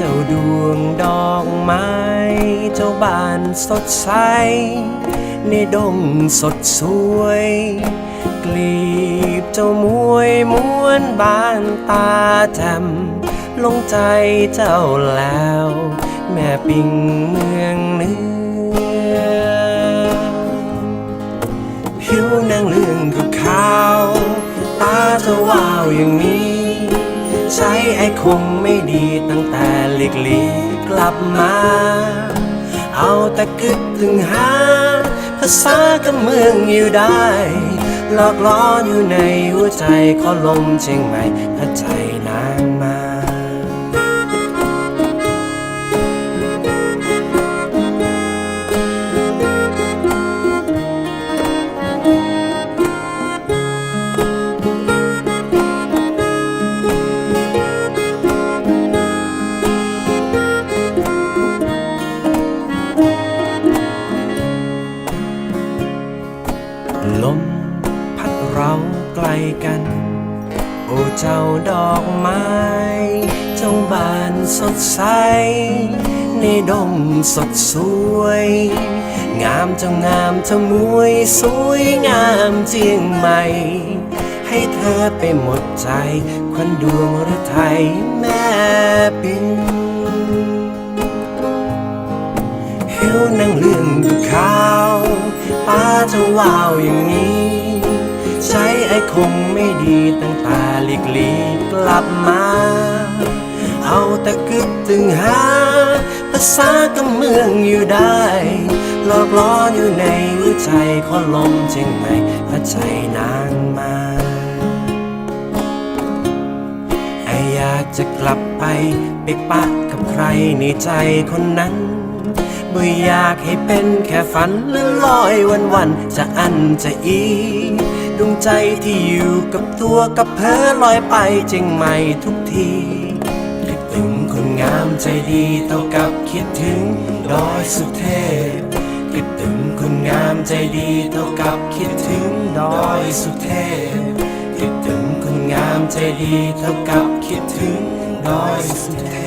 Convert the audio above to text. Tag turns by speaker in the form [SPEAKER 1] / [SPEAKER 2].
[SPEAKER 1] เจ้าดวงดอกไม้ เจ้าบานสดใส ในดงสดสวย กลีบเจ้ามวยม้วนบานตาแจ่มลงใจเจ้าแล้ว แม่ปิงเมืองเหนือผิวนางเลื่องกับขาว ตาจะวาวอย่างนี้ ใช้ไอ้คงไม่ดีตั้งแต่หลีกลีกลับมา เอาแต่กึดถึงหา ภาษากับเมืองอยู่ได้หลอกล้ออยู่ในหัวใจขอลมเชียงใหม่ถ้าใจนางมา กลกัน โอ้เจ้าดอกไม้ เจ้าบานสดใส ในดงสดสวย งามเจ้างามเจ้ามวย สวยงามเจียงใหม่ ให้เธอไปหมดใจควันดวงรือไทยแม่ปินผิวนางเลื่องดูขาวตาจะวาวอย่างนี้ คงไม่ดีตั้งแต่หลีกลีกลับมา เอาแต่กึดตึงหา ภาษากับเมืองอยู่ได้หลอกล้ออยู่ในหัวใจขอลมเชียงใหม่พระใจนางมาไออยากจะกลับไปไปปะกับใครในใจคนนั้นบ่อยากให้เป็นแค่ฝันหรือลอยวันวันๆจะอันจะอี ดวงใจที่อยู่กับตัวกับเพอลอยไปจริงไหมทุกทีคิดถึงคนงามใจดีเท่ากับคิดถึงดอยสุเทพคิดถึงคนงามใจดีเท่ากับคิดถึงดอยสุเทพคิดถึงคนงามใจดีเท่ากับคิดถึงดอยสุเท